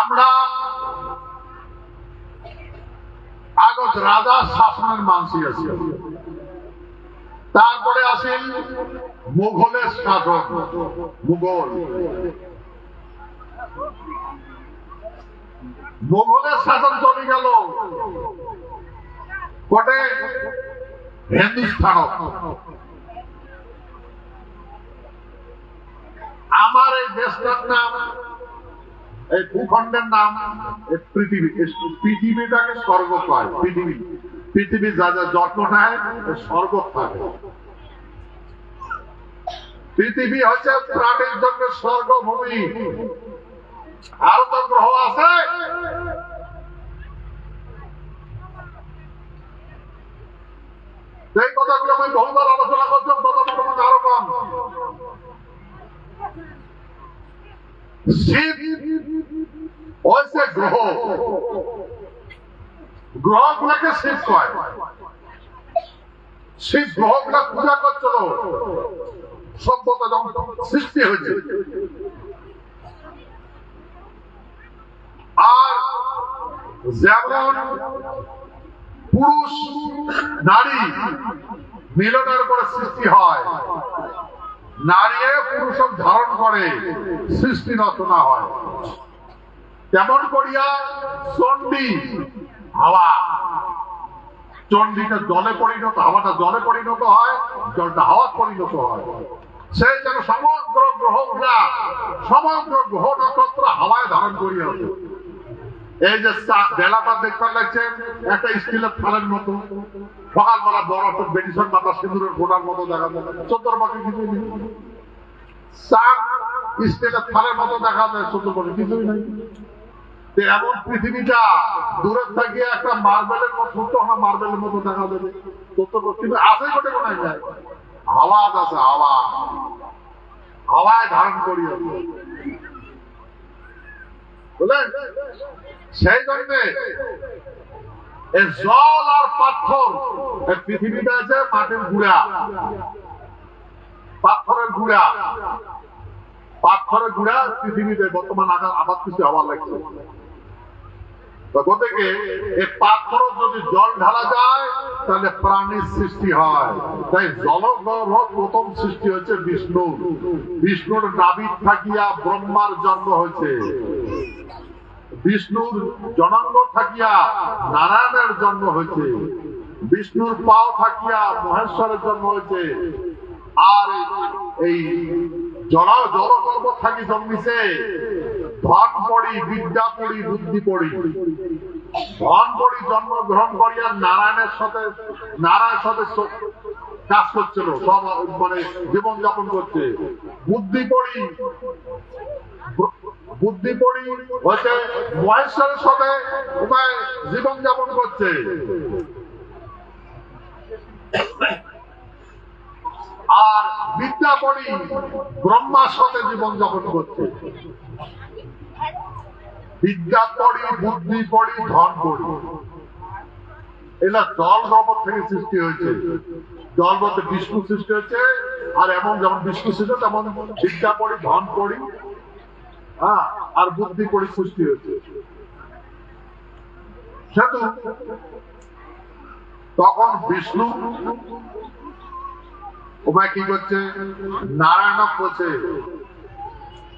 আমরা আগত রাজা শাসনের মানসি আছি। তারপরে আসেন মুঘলের শাসন মুঘল। মুঘলের শাসন চলে গেল। কটে হিন্দুস্থান আমার এই দেশটার নাম এই ভূখণ্ডের নাম পৃথিবী। পৃথিবীটাকে স্বর্গ পায় পৃথিবী। পৃথিবী যা যা যত্ন নেয় স্বর্গ থাকে। পৃথিবী হচ্ছে প্রাণীর জন্য স্বর্গভূমি। আরও তো গ্রহ আছে। এই কথাগুলো আমি বহুবার আলোচনা করছিলাম তত তোমাকে আরও কম। হচ্ছে গ্রহ। গ্রহগুলোকে শিব কয়। শিব গ্রহগুলা পূজা করছিল সভ্যতা যখন সৃষ্টি হয়েছে। আর যেমন পুরুষ, নারী মিলনের পরে সৃষ্টি হয় নারী পুরুষ ধারণ করে, সৃষ্টি নষ্ট না হয়। তেমন করিয়া চণ্ডী? হাওয়া। চণ্ডীটা জলে পরিণত, হাওয়াটা জলে পরিণত হয়, জলটা হাওয়া পরিণত হয়। সেই যেন সমগ্র গ্রহগুলা সমগ্র গ্রহ নক্ষত্র হাওয়ায় ধারণ করিয়াছে এই যে বেলাটা দেখতে লাগছেন একটা স্টিলের থালের মতো। সকালবেলা বড় বেডিসন মাথা সিঁদুরের ফোটার মতো দেখা যায়। চোদ্দোর বাকি কিছু নেই। চাঁদ স্টিলের থালের মতো দেখা যায় চোদ্দোর বাকি কিছুই নেই। এমন পৃথিবীটা দূরে থাকিয়ে একটা মার্বেলের মতো, ছোট্ট একটা মার্বেলের মতো দেখা কোনায় যায় আছে হাওয়ায় ধারণ বুঝলেন? সেই জল আর পাথর পৃথিবীটা আছে মাটির গুড়া। পাথরের গুড়া। পাথরের গুড়া পৃথিবীতে বর্তমান আঘাত আবার কিছু হওয়ার লাগছে। এই পাথর যদি জল ঢালা যায়, তাহলে প্রাণীর সৃষ্টি হয়। তাই প্রথম সৃষ্টি বিষ্ণু। বিষ্ণুর থাকিয়া ব্রহ্মার জন্ম হয়েছে। বিষ্ণুর জনাঙ্গ থাকিয়া নারায়ণের জন্ম হয়েছে। বিষ্ণুর পাও থাকিয়া মহেশ্বরের জন্ম হয়েছে। আর এই জলা জলগর্ভ থাকি জন্মিছে। ধন পড়ি, বিদ্যা পড়ি, বুদ্ধি পড়ি। ধন পড়ি, জন্মগ্রহণ করিয়া নারায়ণের সাথে নারায়ণের সাথে কাজ করছিল সব মানে জীবন যাপন করছে। বুদ্ধি পড়ি বুদ্ধি পড়ি হচ্ছে মহেশ্বরের সাথে উপায় জীবন যাপন করছে। আর বিদ্যা পড়ি ব্রহ্মার সাথে জীবন যাপন করছে। বিদ্যা পড়ি, বুদ্ধি পড়ি, ধন পড়ি। এগুলা জল জগৎ থেকে সৃষ্টি হয়েছে। জল বলতে বিষ্ণু সৃষ্টি হয়েছে, আর এমন যেমন বিষ্ণু সৃষ্টি তেমন বিদ্যা পড়ি, ধন পড়ি হ্যাঁ আর বুদ্ধি পড়ি সৃষ্টি হয়েছে। তখন বিষ্ণু উপায় কি করছে? নারায়ণ করছে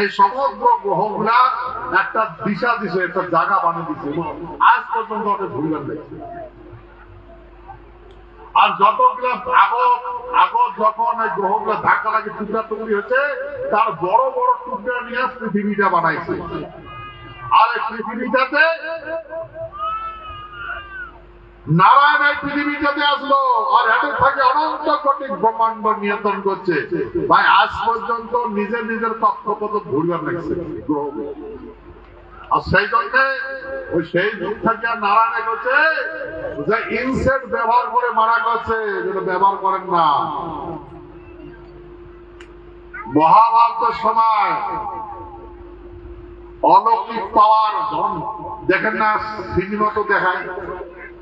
এই সমগ্র গ্রহগুলা একটা দিশা দিছে, একটা জায়গা বানিয়ে দিছে আজ পর্যন্ত ওটা ভুলবেন আর যতগুলা আগত আগত যখন এই গ্রহগুলো ধাক্কা লাগে টুকরা টুকরি হচ্ছে তার বড় বড় টুকরা নিয়ে পৃথিবীটা বানাইছে। আর এই পৃথিবীটাতে নারায়ণ এই পৃথিবীটাতে আসলো, আর এদের থাকে অনন্ত কোটি ব্রহ্মাণ্ড নিয়ন্ত্রণ করছে। ভাই, আজ পর্যন্ত নিজের নিজের কক্ষপথ ঘুরবার লাগছে আর সেই জন্যে ওই সেই যুগ থেকে নারায়ণে করছে যে ইনসেট ব্যবহার করে মারা করছে যেটা ব্যবহার করেন না। মহাভারতের সময় অলৌকিক পাওয়ার, দেখেন না, সিনেমা তো দেখায়।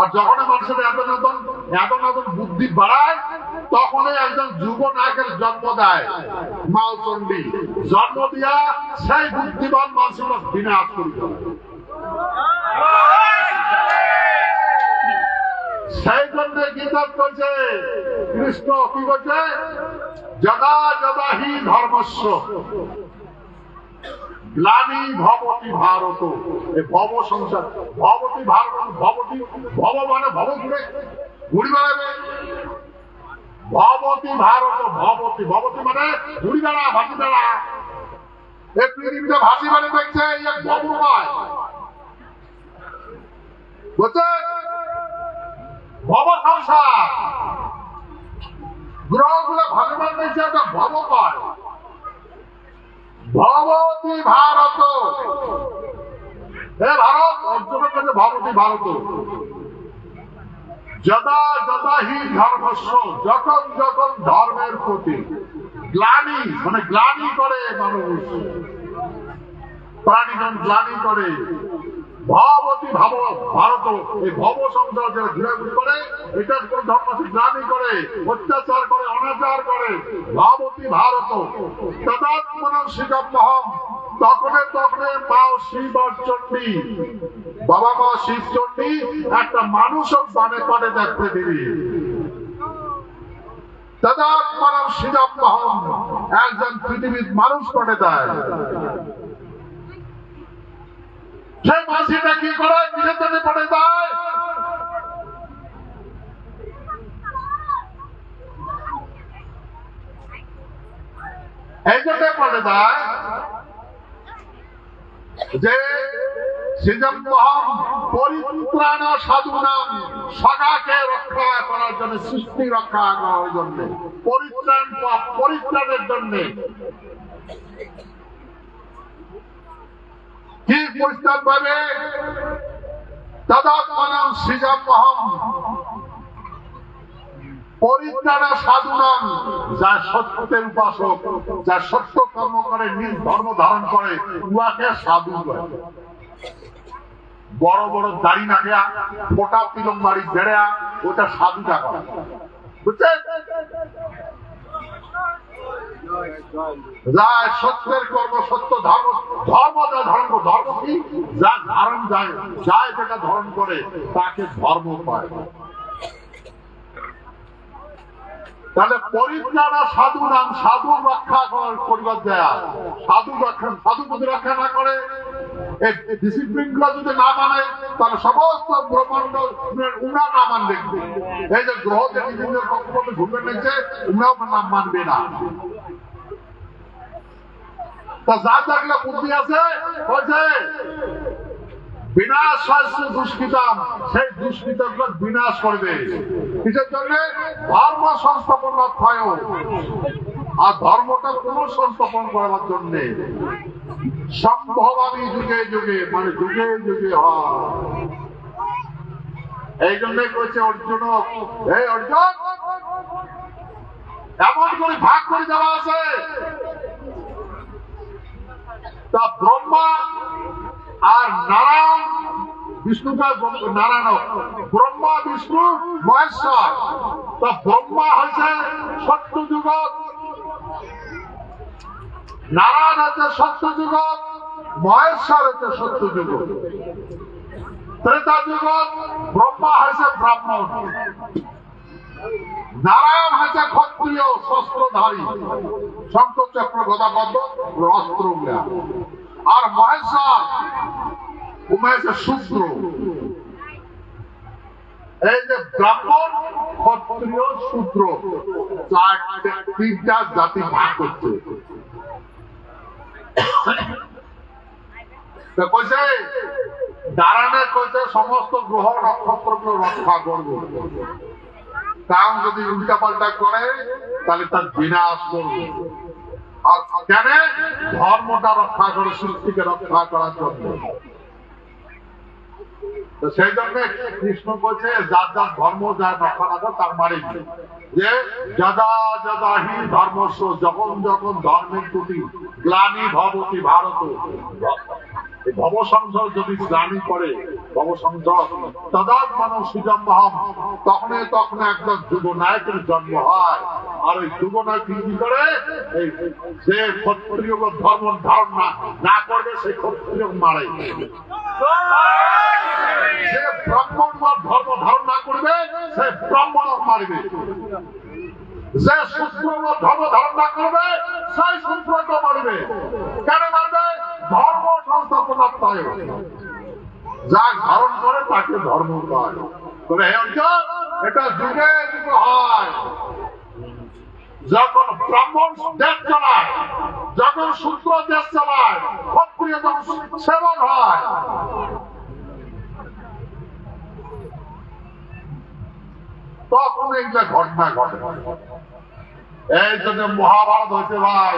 আর যখন মানুষের এত নতুন এত নতুন বুদ্ধি বাড়ায়, তখনই একজন যুব নায়কের জন্ম দেয়, মালচন্ডী। জন্ম দিয়া সেই বুদ্ধিমান মানুষের বিনাশ করি সেই জন্য গীতা করছে কৃষ্ণ কি বলছে? যদা যদা হি ধর্মস্ব গ্লানি ভবতি ভারত। ভব সংসার, ভবতি ভারত, ভবতি ভব মানে ভব ঘুরে। ঘুরি বেড়াবে। ভবতি ভারত, ভবতি ভবতি মানে ঘুরি বেড়া, ভাসি বেড়া। এই পৃথিবীতে ভাসি বেড়ে দেখছে এক ভব নয় বুঝছে ভব সংসার। গ্রহগুলো ভগবান দেখছে, একটা ভব ভবতী ভারত? হে ভারত ভারত। যদা যদা হি ধর্মস্ব যখন যখন ধর্মের প্রতি। গ্লানি মানে গ্লানি করে মানুষ। প্রাণীগণ গ্লানি করে, ভবতী ভাব, ভারত, এই ভব সংসার যারা ঘুরাঘুরি করে, এটার কোন ধর্ম আছে গ্লানি করে, অত্যাচার করে, অনাচার করে। ভবতী ভারত, তদাত্মন শিবমহম তখনে তখনে মা শিব আর চণ্ডী। বাবা মা শিব চণ্ডী, একটা মানুষও পানে পানে দেখতে দিবি একজন দেয় করে? যায় এই জন্য পড়ে যায় যে সিজম পরিত্রাণ সাধু নাম সগাকে রক্ষা করার জন্য, সৃষ্টি রক্ষা করার জন্য, পরিত্রাণ পরিত্রাণের জন্য। কি পরিত্রাণ পাবে? তদাত্মনম সৃজমহম পরিত্রাণা সাধু নাম সত্যের উপাসক সত্য কর্ম করে ধর্ম ধারণ করে, উহাকে সাধু বড় বড় দাড়ি তিলম বাড়ি বেড়া ওটা যা সত্যের কর্ম, সত্য ধর্ম ধর্ম যা করে, ধর্ম কি? যা ধারণ যায় যা যেটা ধারণ করে, তাকে ধর্ম পায় তাহলে পরিত্রাণা সাধু নাম সাধু রক্ষা করার পরিবার দেয়া। সাধু রক্ষা সাধু যদি রক্ষা না করে যদি তাহলে সমস্ত মানবে। এই যে গ্রহ যে নাম মানবে না। তা যার থাকলে বুদ্ধি আছে বিনাশ দুষ্কৃতাম সেই বিনাশ জন্য? জন্য। সম্ভবামী যুগে যুগে মানে যুগে যুগে হয়। এই জন্যই করেছে অর্জুন এই অর্জুন, এমন করে ভাগ করে দেওয়া আছে। ব্রহ্মা আর নারায়ণ বিষ্ণুটা নারায়ণ ব্রহ্মা বিষ্ণু মহেশ্বর। তা ব্রহ্মা হয়েছে সত্য যুগত নারায়ণ হচ্ছে সত্য যুগত মহেশ্বর হচ্ছে সত্য যুগত ত্রেতা যুগত ব্রহ্মা হয়েছে ব্রাহ্মণ। নারায়ণ হয়েছে ক্ষত্রিয় শস্ত্রধারী শঙ্কর চক্র গদাপদ্ম, অস্ত্র আর মহেশ্বর উমেশ শূদ্র এই যে ব্রাহ্মণ ক্ষত্রিয় শূদ্র তিনটা জাতি ভাগ করছে। কইছে, দাঁড়ানে কইছে, সমস্ত গ্রহ নক্ষত্রগুলো রক্ষা করব। কারণ যদি উল্টা পাল্টা করে, তাহলে তার বিনাশ করবে। কেন ধর্মটা রক্ষা করে, সৃষ্টিকে রক্ষা করার জন্য। সেই জন্য কৃষ্ণ বলছে, যার যার ধর্ম যা রক্ষা তার মারি যে যদা যদা হি ধর্মস্ব, যখন যখন ধর্মের প্রতি গ্লানি ভবতি ভারত। জন্ম হয়। আর ওই কি করে? যে ক্ষত্রিয় ধর্ম ধারণ না করবে সেই ক্ষত্রিয় মারে। ব্রাহ্মণ বা ধর্ম ধারণ না করবে, সে ব্রাহ্মণ মারবে। যে বা ধর্ম ধারণ না করবে, সেই সূত্রকে মারবে। কেন মারবে? পায় যা ধারণ করে তাকে ধর্ম এটা যুগে যুগে হয়। যখন ব্রাহ্মণ দেশ চালায়, যখন দেশ চালায় যখন সেবন হয়। তখন এইগুলা ঘটনা ঘটে। এই জন্য মহাভারত হয়েছে ভাই,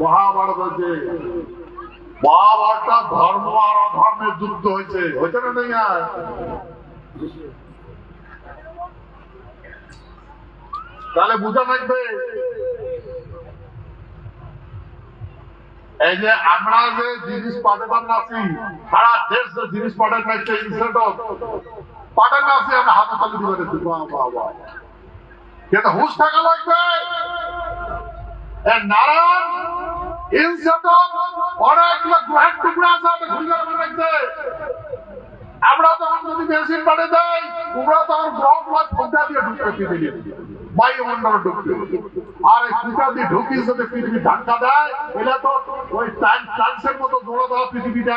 মহাভারত হয়েছে মহাভারতটা ধর্ম আর হয়েছে। হয়েছে না নেই তাহলে বুঝা থাকবে। এই যে আমরা যে জিনিস পাঠাবার নাছি সারা দেশ যে জিনিস পাঠার নাচছে পাঠার নাচি আমরা হাতে তালি দিবে কিন্তু হুশ থাকা লাগবে? নারায়ণ ইনস্টেড অফ অনেকগুলো গ্রহের টুকরা আছে ঘুরে বানাইছে আমরা তখন যদি মেশিন ঢুকে এই ফুটা দিয়ে ঢুকি যদি পৃথিবী ধাক্কা দেয় এটা তো ওই টাইম ট্রান্সের মতো জোড়া দেওয়া পৃথিবীটা।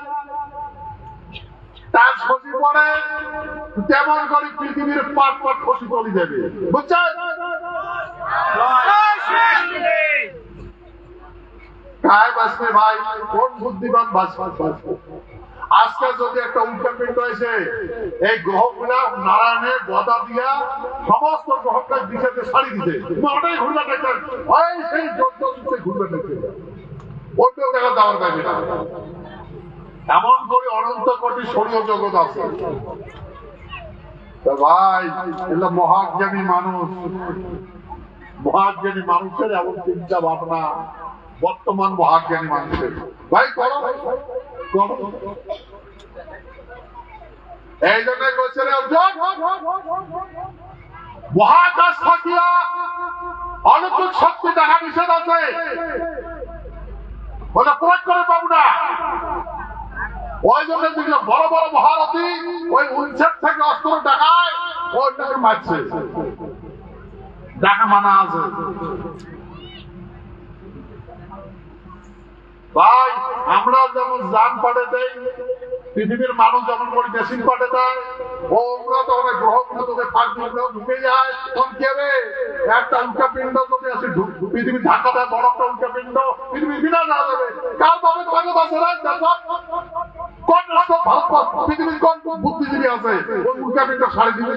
তার ক্ষতি পড়ে তেমন করে পৃথিবীর পাট পাট ক্ষতি করে দেবে। বুঝছেন? যদি একটা উল্কাপিণ্ড এসে এই গদা দিয়া সমস্ত ওটাই ঘুরবে দেখবেন ওই সেই দেখবে অন্য এমন করে অনন্ত কোটি শরীয় জগৎ আছে। ভাই, এগুলো মহাজ্ঞানী মানুষ। মহাজ্ঞানী মানুষের এমন চিন্তা ভাবনা, বর্তমান মহাজ্ঞানী মানুষের। ভাই, করো। এই জন্য বলছে রে অর্জুন মহাকাশ থাকিয়া অলৌকিক শক্তি দেখা নিষেধ আছে। ওটা প্রয়োগ করে পাবো না। ওই জন্য দেখল বড় বড় মহারথী ওই উনসেট থেকে অস্ত্র ডাকায় ওইটাকে মারছে। ডাকা মানা আছে। ভাই, আমরা যেমন যান পাঠে দেই, পৃথিবীর মানুষ যেমন করে মেশিন পাঠে দেয় ও ওরা তো অনেক গ্রহগুলো তোদের ঢুকে যায়। তখন কি একটা উল্কা পিণ্ড যদি আসে, ঢু- পৃথিবী ঢাকা দেয়, বড় একটা উল্কা পিণ্ড, পৃথিবী বিনা না যাবে কার ভাবে তোমাকে না দেখো। কোন রাষ্ট্র ভারত পৃথিবীর কোন বুদ্ধিজীবী আছে? ওই আমি একটা সাড়ে দিবে।